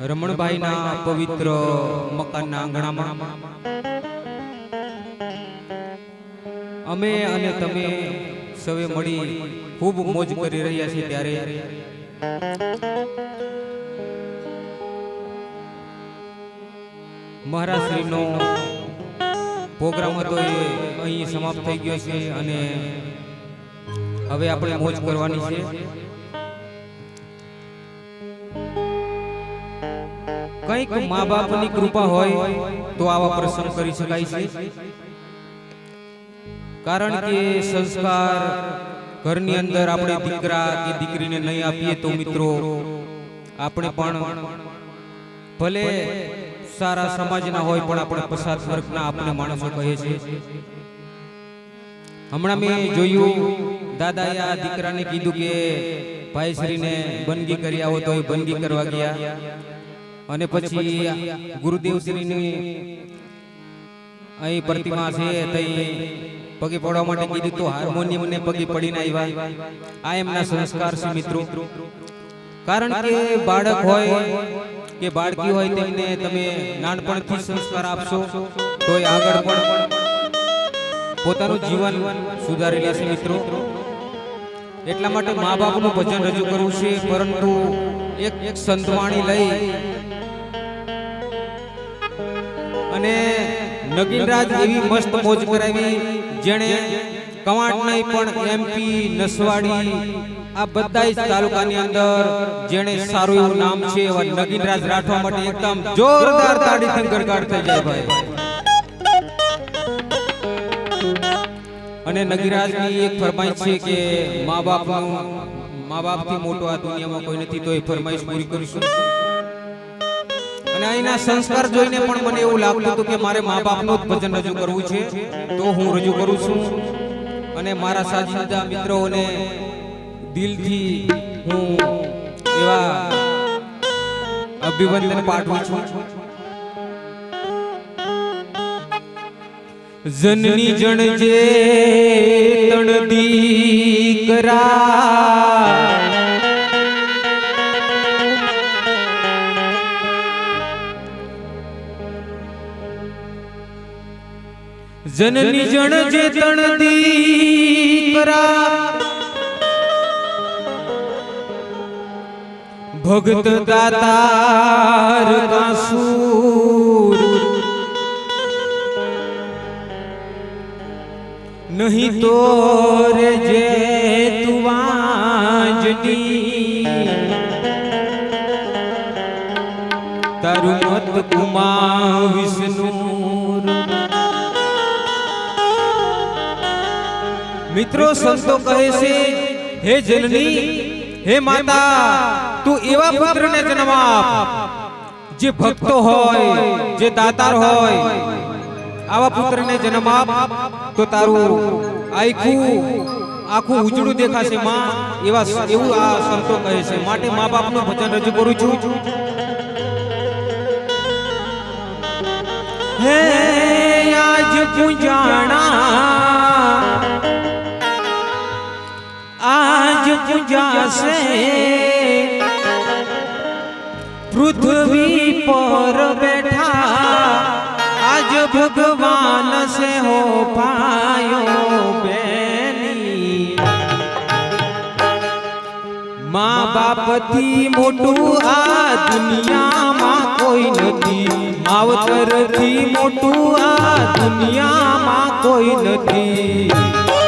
રમણભાઈના પવિત્ર મકાનના આંગણામાં. અમે અને તમે સવે મળી ખૂબ મોજ કરી રહ્યા છીએ ત્યારે. મહારાજશ્રીનો પ્રોગ્રામ હતો એ અહીં સમાપ્ત થઈ ગયો છે અને હવે આપણે મોજ કરવાની છે. કંઈક મા બાપની કૃપા હોય તો આવા પ્રસંગ કરી શકાય છે. કારણ કે સંસ્કાર ઘરની અંદર આપણે દીકરા કે દીકરીને નહીં આપીએ તો મિત્રો, આપણે પણ ભલે સારા સમાજના હોય પણ આપણે પસાર વર્ગના આપણે માણસો કહે છે. હમણાં મેં જોયું, દાદાએ આ દીકરાને કીધું કે, ભાઈશ્રીને બંદગી કરી આવો તો એ બંદગી કરવા ગયા. અને પછી ગુરુદેવશ્રીની અહીં પ્રતિમા છે તઈ પગે પડવા માટે કીધું તો હાર્મોનિયમ ને પગે પડીને આવ્યા. આ એમના સંસ્કાર છે મિત્રો. કારણ કે બાળક હોય કે બાળકી હોય તેમને તમે નાનપણથી સંસ્કાર આપશો તો એ આગળ પણ પોતાનું જીવન સુધારી લેશે મિત્રો. એટલા માટે મા બાપનું ભજન રજૂ કરવું છે પરંતુ એક એક સંતવાણી લઈ અને નગીનરાજ એવી મસ્ત મોજ કરાવી, જેણે કવાંટ નહીં પણ એમપી નસવાડી. આ બધા તાલુકાની અંદર જેણે સારું એવું નામ છે એવા નગીનરાજ રાઠવા માટે એકદમ જોરદાર તાળીથી ગરગાડ થઈ જાય ભાઈ. અને નગીરાજની એક ફરમાઈશ છે કે મા બાપનું, મા બાપથી મોટો આ દુનિયામાં કોઈ નથી, તો એ ફરમાઈશ પૂરી કરીશું. અને અહીંના સંસ્કાર જોઈને પણ મને એવું લાગતું હતું કે મારે મા બાપનું જ ભજન રજૂ કરવું છે. તો હું રજૂ કરું છું. અને મારા સાજીદા મિત્રોને દિલથી હું એવા અભિવંદન પાઠવું છું. જનની જણજે તણદી કરા જનની જણ જે તણ દીકરા ભગત દાતાર કાસુર. નહીં તો રે જે તુવાજની તારું મત કુમા વિષ્ણુર મિત્રો સંતો કહે છે હે જનની હે માતા તું એવા પુત્રને જન્મ આપ જે ભક્તો હોય જે દાતાર હોય આવા પુત્રને જન્મ આપ તો તારું આખું આખું ઉજળું દેખાશે માં એવા એવું આ સંતો કહે છે. માટે મા બાપનું ભજન રજૂ કરું છું. હે આજ પૂજાણા આજ પૂજાશે પૃથ્વી પર બેઠા આજ ભગવાન સે હો પાયો બેની મા બાપથી મોટું આ દુનિયામાં કોઈ નથી માવતરથી મોટું આ દુનિયામાં કોઈ નથી લે!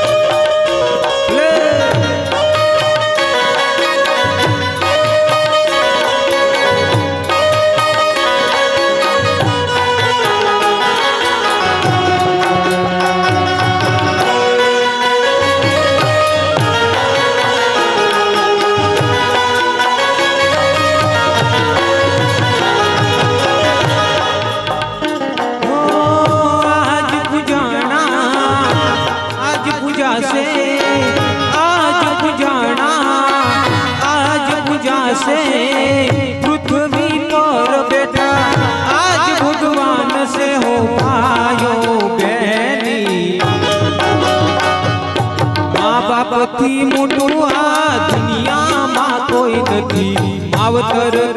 બાપથી મોટું આ દુનિયામાં કોઈ નથી. માવતરથી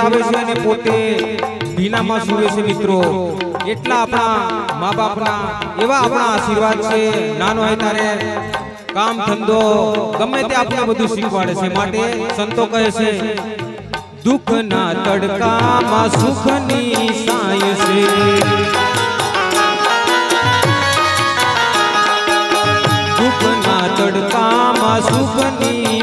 સુવડાવે છે અને પોતે ભીનામાં સુવે છે મિત્રો. એટલા આપણા મા બાપના એવા આપણા આશીર્વાદ છે. નાનો હોય ત્યારે કામ ધંધો, ગમે તે આપણે બધું શીખવાડે છે. માટે સંતો કહે છે, દુઃખના તડકામાં સુખની સાય છે. દુઃખના તડકામાં સુખની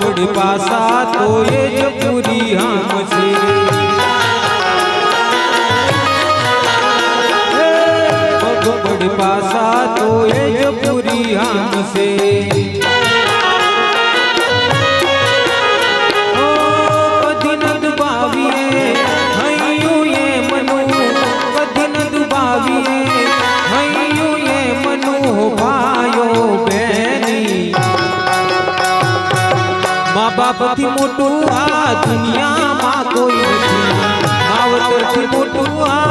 પડ પાસા તો એ જ પૂરી હામ છે. પાસા તો એ જ પૂરી હામ છે. મા બાપથી મોટું આ દુનિયામાં કોઈ નથી. માવતરથી મોટું આ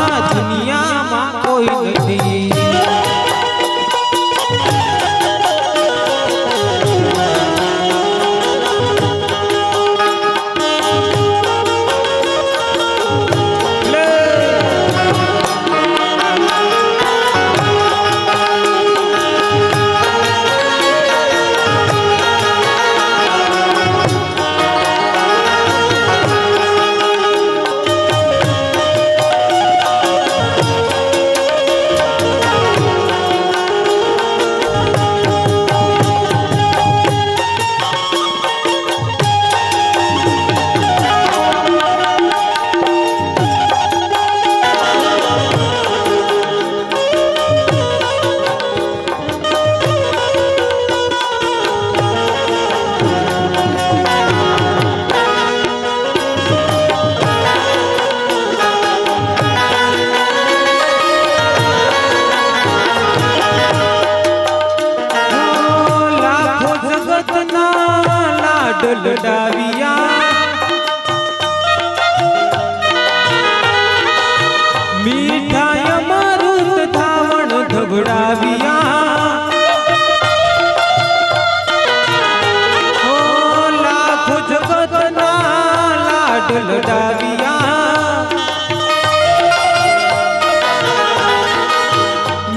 લડાવિયા.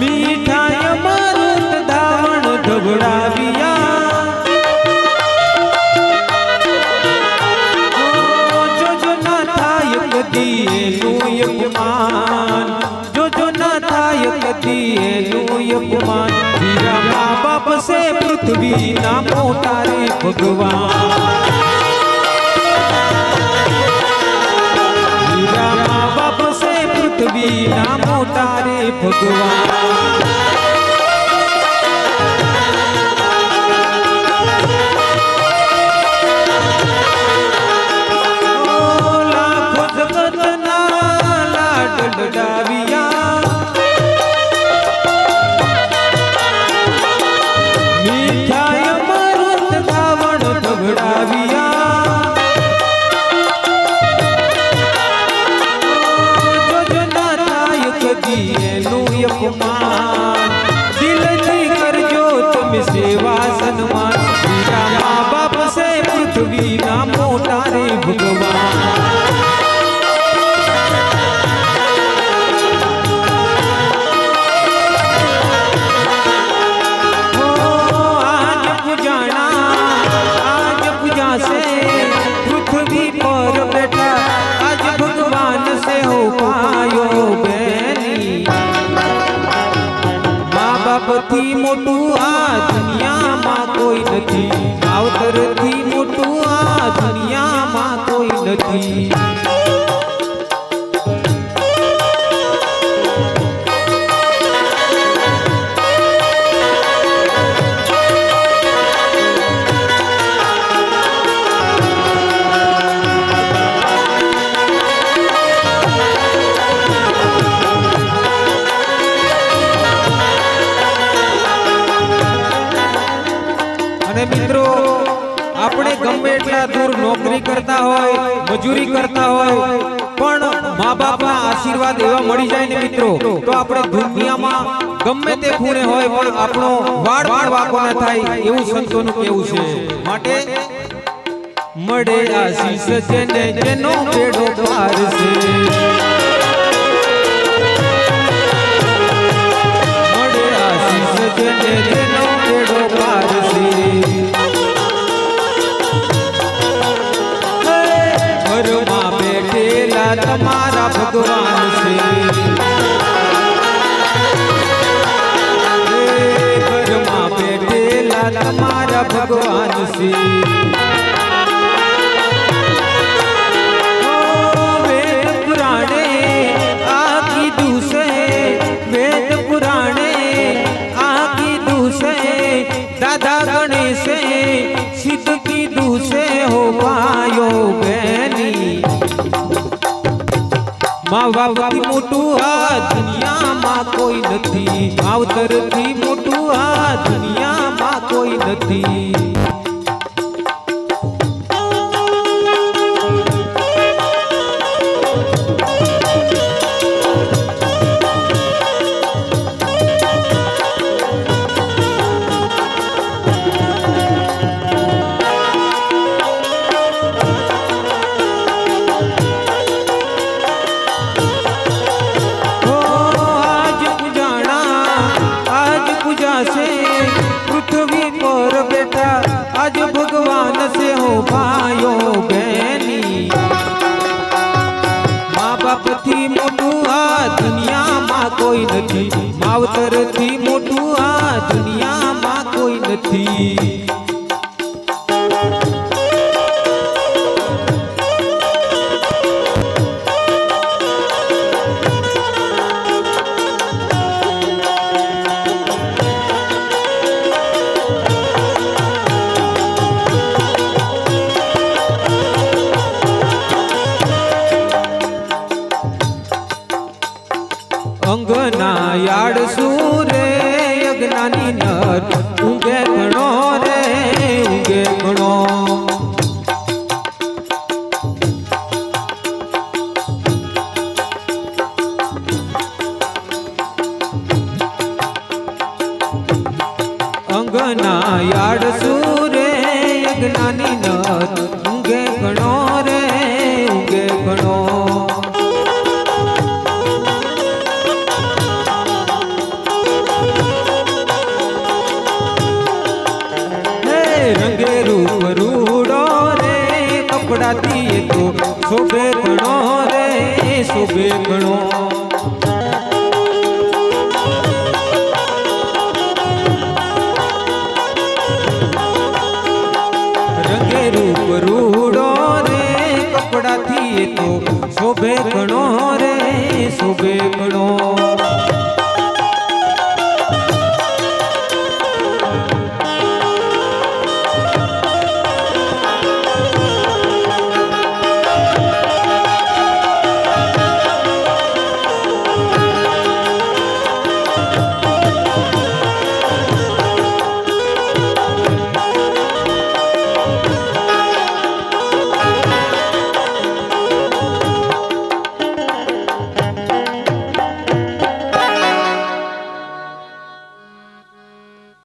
મીઠાય મારું દાવણ ઢગડાવિયા જોજો ના થાય કદી એનું અપમાન. જોજો ના થાય કદી એનું અપમાન. વીરા મા બાપ સે પૃથ્વી ના મોટા રે ભગવાન. સે પૃથ્વી ના મોટા રે ભગવાન લાખો જગતના લાડ લડાવિયા મોટું આ દુનિયામાં કોઈ નથી. બાપના આશીર્વાદ એવા મળી જાય ને મિત્રો, તો આપણે દુનિયામાં ગમે તે ખૂણે હોય પણ આપણો વાળ વાળ વાકો ન થાય એવું સંતોનું કેવું છે. માટે મળે આશીષ જેને જેનો બેડો પાર છે મળે આશીષ જેને જેનો બેડો બેઠેલા તમારા ભગવાન છે. ઘરમાં બેઠેલા તમારા ભગવાન છે. મા બાપથી મોટું આ દુનિયામાં કોઈ નથી. માવતરથી મોટું આ દુનિયામાં કોઈ નથી. કોઈ રંગે રૂપ રૂડો રે કપડાથી તો શોભે ઘણો રે, શોભે ઘણો. રંગે રૂપ રૂડો રે કપડાથી તો શોભે ઘણો રે, શોભે ઘણો.